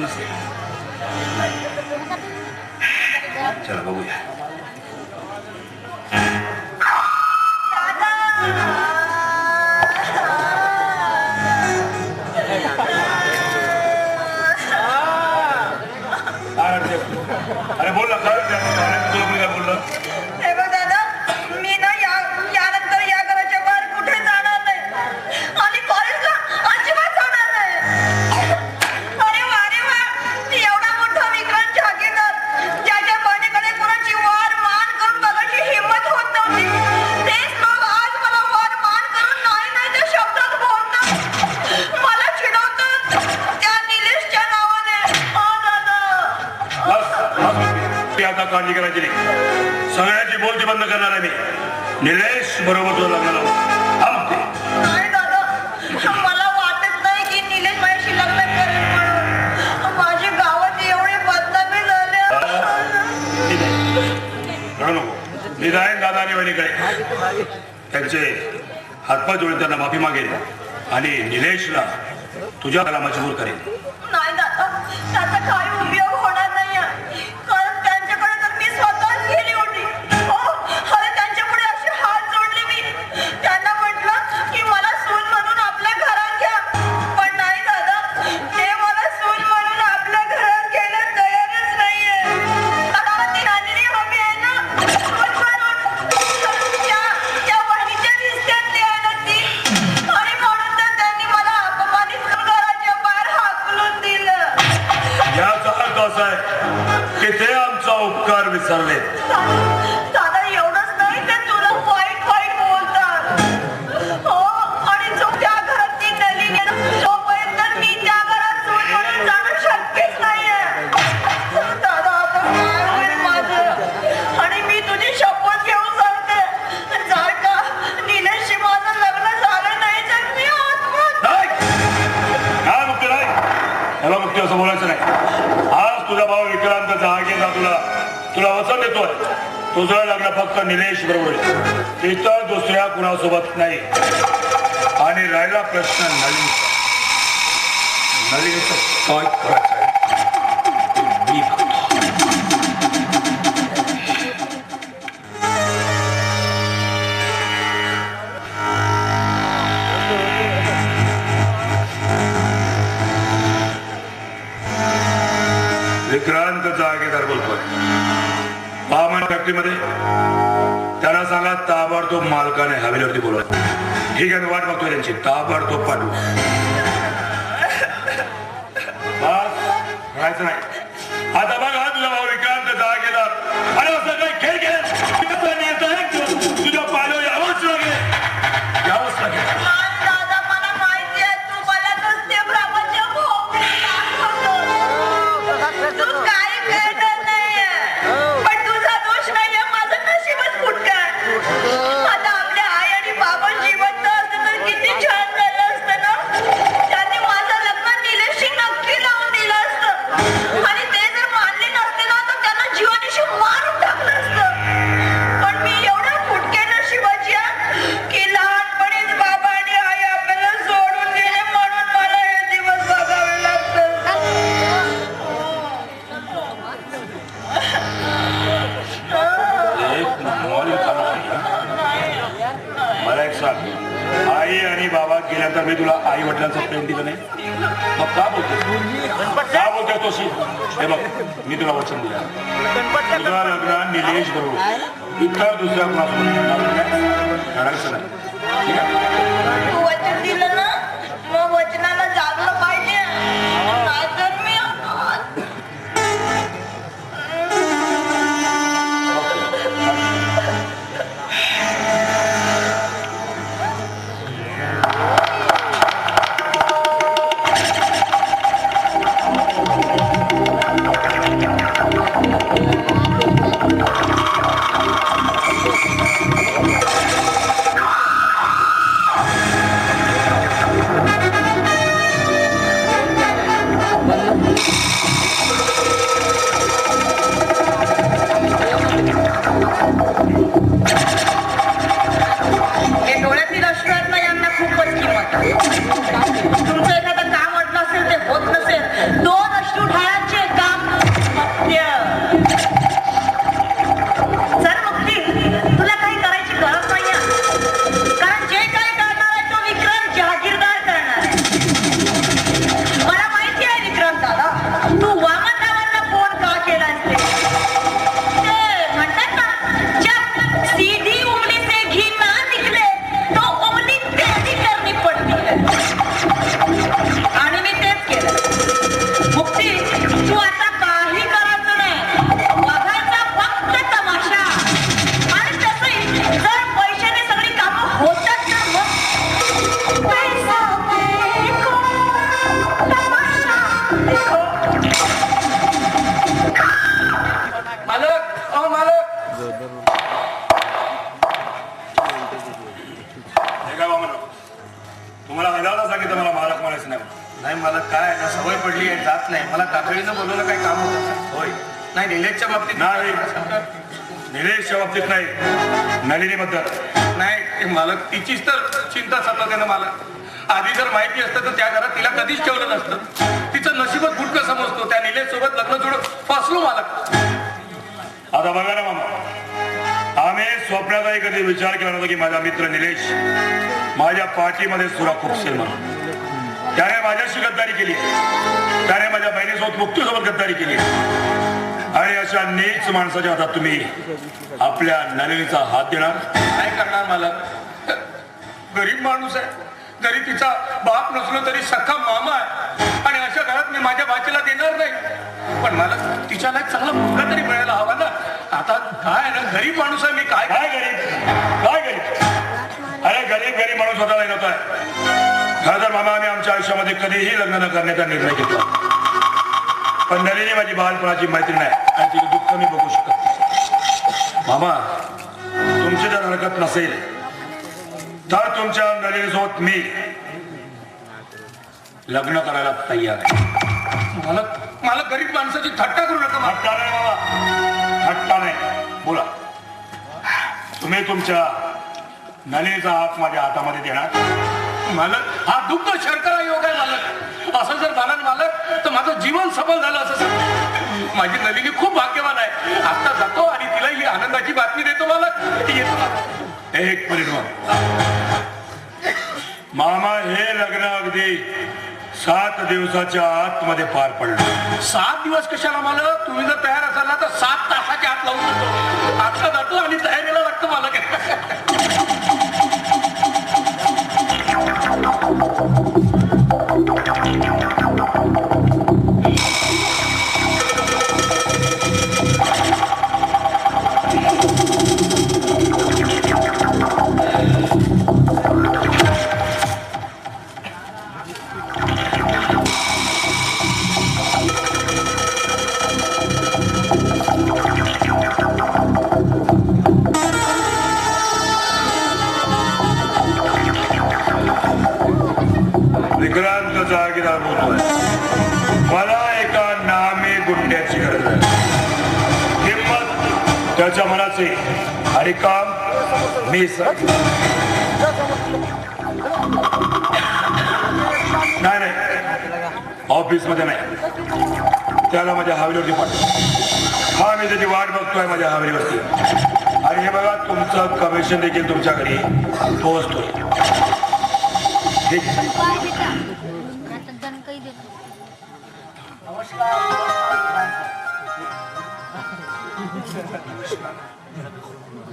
दिसेल चला बघूया. अरे बोल ना काय तुला मी काय बोललं? आता काळजी करायची नाही. सगळ्यांची बोलची बंद करणार आहे मी. निलेश बरोबर तो लग्न निदायन दादा आणि वहिनीकडे त्यांचे हातपाय जोडून त्यांना माफी मागेल आणि निलेशला तुझ्या कलामाची दूर करेल तुझं लग्न फक्त निलेश बरोबर इतर दुसऱ्या कुणासोबत नाही. आणि राहिला प्रश्न नलिनी नलिनीचं काय करायचं आहे? विक्रांत जागेदार भावमान फॅक्टरीमध्ये. त्याला सांगा ताबडतोब मालकाने हवेलीवरती बोलवा. ठीक आहे वाट बघतो त्यांची. ताबडतोब पाठवू. बस राहायचं नाही. तशी हे बघ मी तुला वचन दिला. तुझा लग्न निलेश बरोबर. इतका दुसरा क्लास करायचं नाही काकडीनं बोलवलं काही काम होतं? होय. नाही निलेशच्या बाबतीत नाही. निलेशच्या बाबतीत नाही. नलिनीबद्दल. नाही ते मला तिचीच तर चिंता सतत ना मला. आधी जर माहिती असतं तर त्या घरात तिला कधीच ठेवलं नसतं. तिचं नशीबच फुटकं समजतो. त्या निलेश सोबत लग्न जोडून फसलो मला आता बघा ना मामा. आम्ही स्वप्नातही कधी विचार केला नव्हता की माझा मित्र निलेश माझ्या पाठीमध्ये सुरा खुपसेल म्हणून. त्याने माझ्याशी गद्दारी केली त्याने माझ्या बहिणीसोबत मुक्तीसोबत गद्दारी केली आणि अशा नीच माणसाच्या हातात तुम्ही आपल्या नलिनीचा हात देणार. काय करणार मला गरीब माणूस आहे. जरी तिचा बाप नसलो तरी सखा मामा आहे. आणि अशा घरात मी माझ्या बाचीला देणार नाही. पण मला तिच्याला एक चांगला मुलगा तरी मिळायला हवा ना. आता काय ना गरीब माणूस आहे मी काय काय गरीब? काय गरीब? अरे गरीब गरीब माणूस स्वतःला येत तर मामा आम्ही आमच्या आयुष्यामध्ये कधीही लग्न न करण्याचा निर्णय घेतला. पण नलिनी माझी बालपणाची मैत्रीण आहे आणि तिचे दुःख मी बघू शकत. मामा तुमची जर हरकत नसेल तर तुमच्या नलिनीसोबत मी लग्न करायला तयार आहे. मला मला गरीब माणसाची थट्टा करू नका मला. हट्टा नाही बाबा हट्टा नाही. बोला. तुम्ही तुमच्या नलिनीचा हात माझ्या हातामध्ये देणार? मालक हा दुग्ध शर्करा योग आहे मालक. असं जर झालं मालक तर माझं जीवन सफल झालं असं सांग. माझी नलिनी खूप भाग्यवान आहे. आता जातो आणि तिला ही आनंदाची बातमी देतो मालक. ती येतो एक मिनिट मामा हे लग्न अगदी सात दिवसाच्या आतमध्ये पार पडलं. सात दिवस कशाला मला तुम्ही जर तयार असाल ना तर सात तासाच्या आत लावून देतो. आता जातो आणि तयारीला लागतो मला सर नाही नाही. ऑफिसमध्ये नाही. त्याला माझ्या हवेलीवरती पाठव. हा मी त्याची वाट बघतोय माझ्या हवेलीवरती. आणि हे बघा तुमचं कमिशन देखील तुमच्या घरी पोहोचतोय. ठीक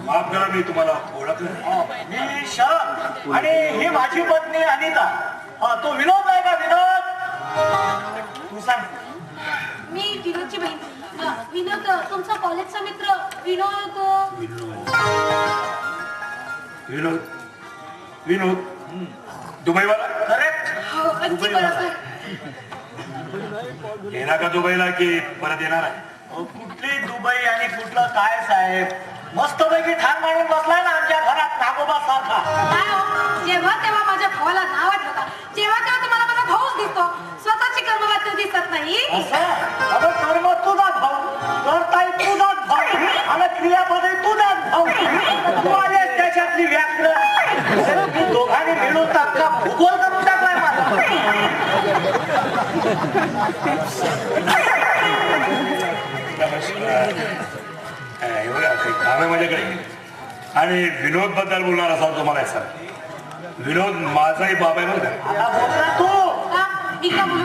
माफ करा मी तुम्हाला ओळखलं नाही. मी शरद आणि ही माझी पत्नी अनिता. हा, तो विनोद आहे का विनोद? तू सांग. मी विनोदची बहीण. अ, विनोद तुमचा कॉलेजचा मित्र विनोद? विनोद. विनोद. दुबईवाला? करेक्ट हो, अगदी बरोबर. येणार का दुबईला की परत येणार आहे? कुठली दुबई आणि कुठलं काय साहेब? मस्तपैकी ठाण मांडून बसलाय ना आमच्या घरात नागोबा सारखा काय हो? जेव्हा तेव्हा माझ्या भावाला नाव आठवता जेव्हा तेव्हा तुम्हाला माझा भाऊच दिसतो. स्वतःची कर्मवाद्य दिसत नाही. असं? अगं कर्म तुझा भाऊ. करताय तुझाच भाऊ. आणि क्रियापदे तुझाच भाऊ. तू आलेस त्याच्यातली व्याख्या तू दोघांनी मिळून टाका भूगोल करून टाकलाय माझा आहे माझ्याकडे आणि विनोदबद्दल बोलणार असाल तुम्हाला सर विनोद माझाही बाप आहे बरं का? आता बोल ना तू. का? मी का बोलू?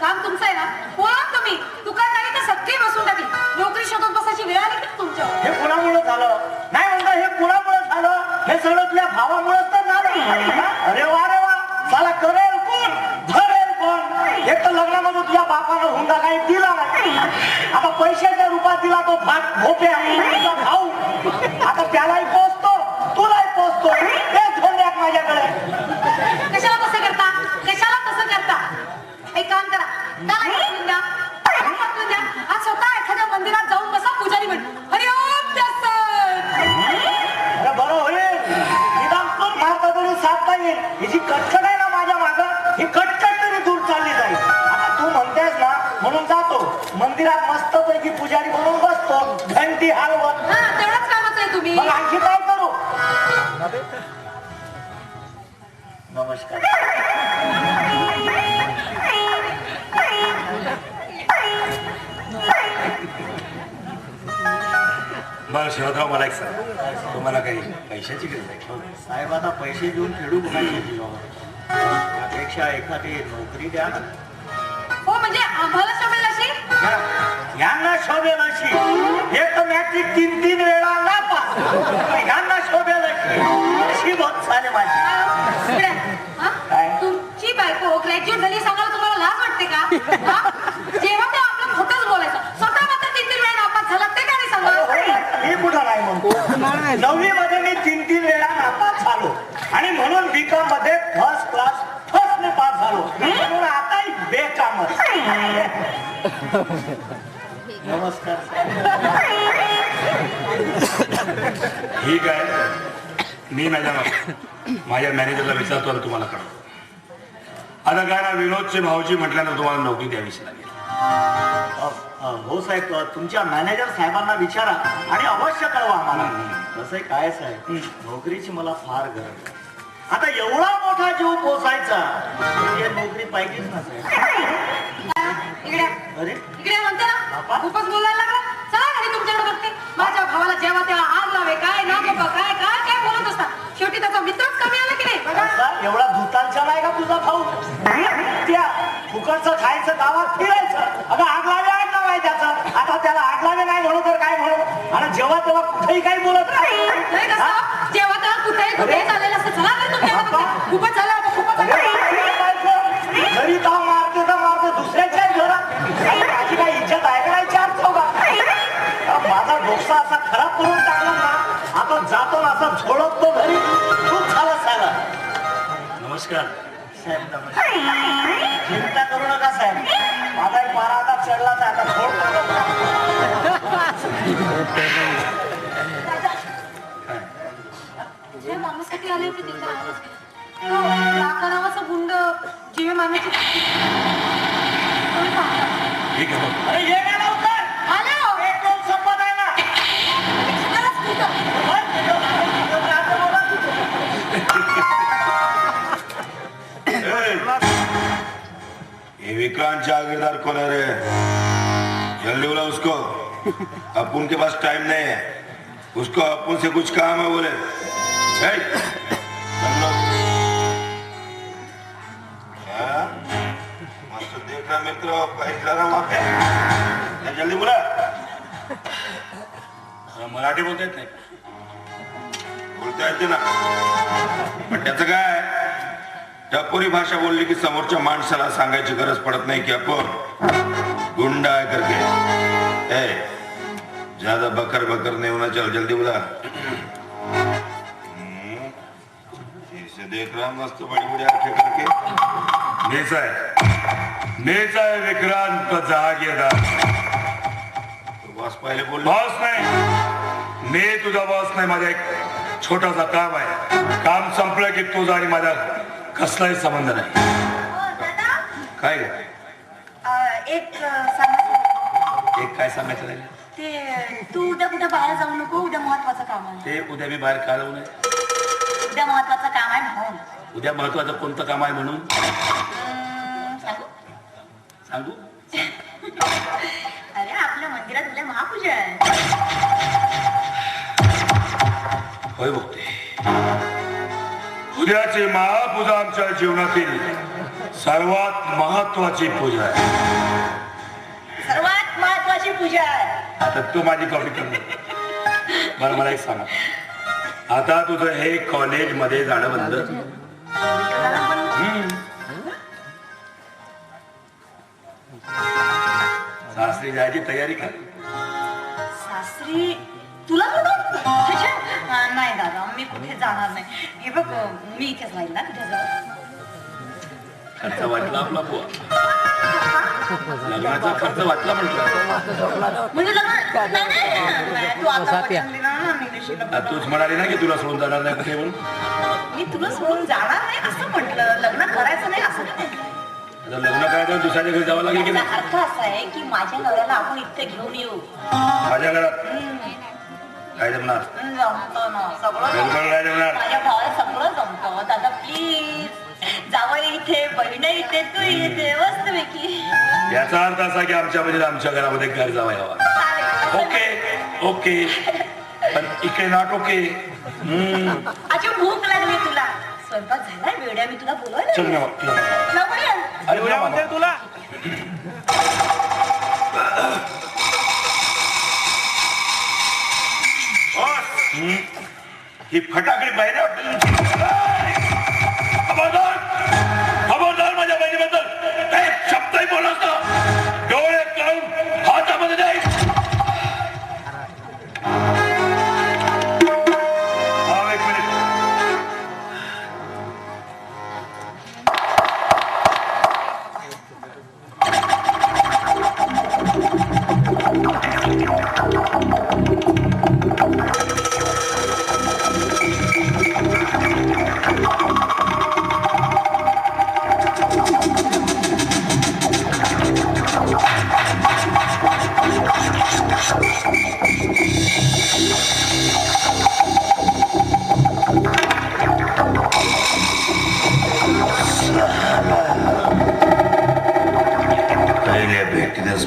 काम तुमचं आहे ना? बोला तुम्ही. दुकान नाही तर सगळी बसून टाकली नोकरी शोधत बसायची वेळ आली की तुमच्यावर हे कुणामुळे झालं? नाही म्हणता हे कुणामुळे झालं? हे सगळं तुझ्या भावामुळेच तर झालं. अरे वा रे वा. साला करेल. एक तर लग्नामध्ये तुझ्या बापानं हुंडा काही दिला नाही. आता पैशाच्या रूपात दिला तो भात भोपे तुझा भाऊ. आता त्यालाही पोचतो तुलाही पोचतो. ते धोंड्यात माझ्याकडे. तुम्हाला काही पैशाची गरज आहे? का? साहेब आता पैसे देऊन खेळू कुणाची जीवावर त्यापेक्षा एखादी नोकरी द्या ना. हो म्हणजे आम्हाला शोभेल अशी? यांना शोभेल अशी. एक तर मॅट्रिक तीन तीन वेळा यांना शोभेल अशी. अशी बहुत झाले माझी. हा? काय? तुमची बायको ग्रॅज्युएट झाली सांगायला तुम्हाला लाज वाटते का? हा? जेव्हा ते आपलं खोटंच बोलायचं स्वतः मात्र तीन तीन वेळा नापास झाला ते का नाही मी कुठं नाही म्हणतो नववी मध्ये मी तीन तीन वेळा नापास झालो. आणि म्हणून बीकॉममध्ये फर्स्ट क्लास फर्स्ट ने पास झालो. म्हणून आताही बेकामच. नमस्कार. ठीक आहे. मी माझ्या माझ्या मॅनेजरला विचारतो आणि तुम्हाला कळतो आता काय ना विनोदचे भाऊजी म्हटल्यानंतर तुम्हाला नोकरी द्यावीच लागेल. अ, हो साहेब तुमच्या मॅनेजर साहेबांना विचारा आणि अवश्य कळवा आम्हाला. तसं काय साहेब? नोकरीची मला फार गरज आहे. आता एवढा मोठा जीव पोसायचा म्हणजे नोकरी पाहिजेच ना साहेब. इकडे अरे? इकडे म्हणते ना. बापा. खूपच बोलायला लागला. चला घरी तुमच्याकडे बघते. माझ्या भावाला जेव्हा तेव्हा आग लावे काय ना बाबा काय काय काय बोलत असतात. शेवटी त्याचा मित्रच कमी आला की नाही एवढा धुतालचा नाही का तुझा भाऊ? त्या फुकटचं खायचं गावात फिरायचं. अगं आग लावे आग लावाय त्याचा. आता त्याला आग लावे नाही म्हणू तर काय म्हणू? आणि जेव्हा तेव्हा कुठेही काही बोलत नाही जेव्हा तेव्हा कुठेही कुठेही चाललेलं असतं चला बघते खूपच झालं घरी ताव मारते तर मारते दुसऱ्याच्या घरात. माझी काही इज्जत आहे का नाही? चार चौघात माझा डोसा असा खराब करून टाकला ना आता जातो ना असा झोडपतो घरी. खूप झालं साहेब नमस्कार. साहेब चिंता करू नका साहेब माझा एक पारा आता चढलाच आहे आता फोड जे मामासाठी आले होते तिथे. तो नावाचा गुंड जीवे मामाची कोणी बघ. अरे ये ये जागीरदार कौन है रे? जल्दी बोला उसको. अपुन के पास टाइम नहीं है. उसको अपुन से कुछ काम है बोले. मस्त देख रहा मित्र पैसा रहा वहाँ पे. जल्दी बोला. मराठी बोलता येत नाही बोलता येते ना पण त्याचं काय टपोरी भाषा बोलली की समोरच्या माणसाला सांगायची गरज पडत नाही की आपण गुंडा आहे करके ए ज्यादा बकर बकर नाही होना चल जल्दी बोला. विक्रांत मस्त बड़ी बड़ी आखे करके. मीच आहे मीच आहे विक्रांत जहागीरदार बॉस पहिले बोल बॉस नाही। ने तुझा बॉस नाही माझा एक छोटासा काम आहे काम संपलं की तुझा आणि माझा कसलाही संबंध नाही. काय रे? एक एक काय सांगायचं नाही ते तू उद्या कुठे बाहेर जाऊ नको उद्या महत्वाचं काम आहे. ते उद्या मी बाहेर का जाऊ नये? उद्या महत्वाचं काम आहे म्हणून. उद्या महत्वाचं कोणतं काम आहे म्हणून? सांगू? सांगू? अरे आपल्या मंदिरात उद्या महापूजा आहे. होय बघते उद्याची महापूजा आमच्या जीवनातील सर्वात महत्वाची पूजा आहे. सर्वात महत्वाची पूजा आहे. आता तू माझी कॉपी कर बरं मला एक सांगा. आता तुझं हे कॉलेजमध्ये जाणं बंद. हम्म. सासरी जायची तयारी कर. सासरी तुला. अं, नाही दादा मी कुठे जाणार नाही. हे बघ मी इथेच राहील ना खर्च वाटला आपला बुवा. लग्नाचा खर्च वाटला म्हटलं. म्हणजे लग्न नाही, नाही, नाही, तू आता वचन दिलं ना मी ऋषीला. आता तूच म्हणाली ना की तुला सोडून जाणार नाही कुठे म्हणून? मी तुला सोडून जाणार नाही असं म्हटलं. लग्न करायचं नाही असं नाही. म्हटलं. आता लग्न काय तर दुसऱ्याच्या घरी जावं लागेल की याचा नाही? अर्थ असा आहे की माझ्या नवऱ्याला आपण इथे घेऊन येऊ. माझ्या घरात? काय जमणार जमतं ना सगळं बिलकुल. नाही जमणार माझ्या भावाला सगळं जमतं. दादा प्लीज जावं इथे बहीण इथे तू इथे मस्तपैकी याचा अर्थ असा की आमच्या म्हणजे आमच्या घरामध्ये घर जावं हवा. Okay okay. पण इकडे नॉट ओके हम्म. अजून भूक लागली तुला. स्वयंपाक झालाय वेड्या मी तुला बोलवायला चल ना. अरे उद्या मामा. तुला बॉस, हम्म. ही फटाकडी बाहेर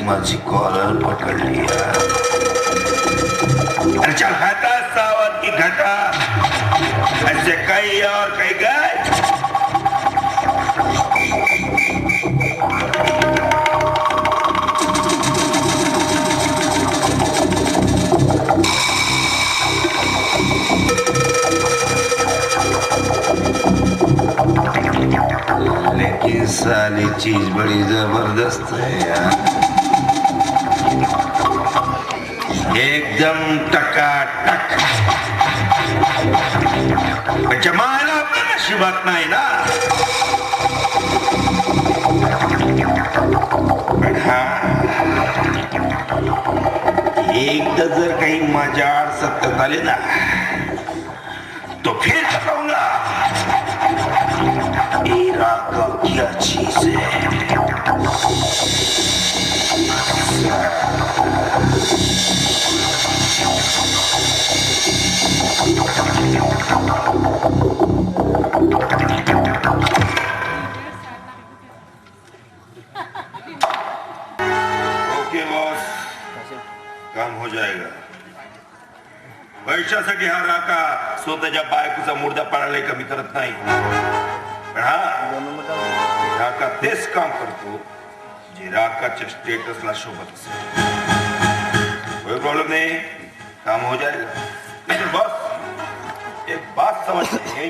माझी कॉलर पकडली अरे चल हटा सावर की घटा? ऐसे काही और काही काय? लेकिन साली चीज बड़ी जबरदस्त है यार. एकदम टकाटक पण जमायला आपल्या नशिबात नाही ना. पण हा. एकदा जर काही माझ्या आड सत्यात आले ना तो फिर जाएगा पैशासाठी हा राका स्वतःच्या बायकोचा मुर्दा पाळायला कमी करत नाही. पण हा राका तेच काम करतो जे राकाच्या स्टेटसला शोभत असेल कोई प्रॉब्लेम नाही. काम हो जाएगा बस. एक बात समजते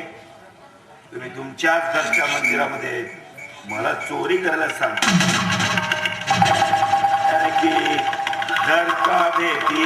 तुम्ही तुमच्याच घरच्या मंदिरामध्ये मला चोरी करायला सांग. की घर का बेटी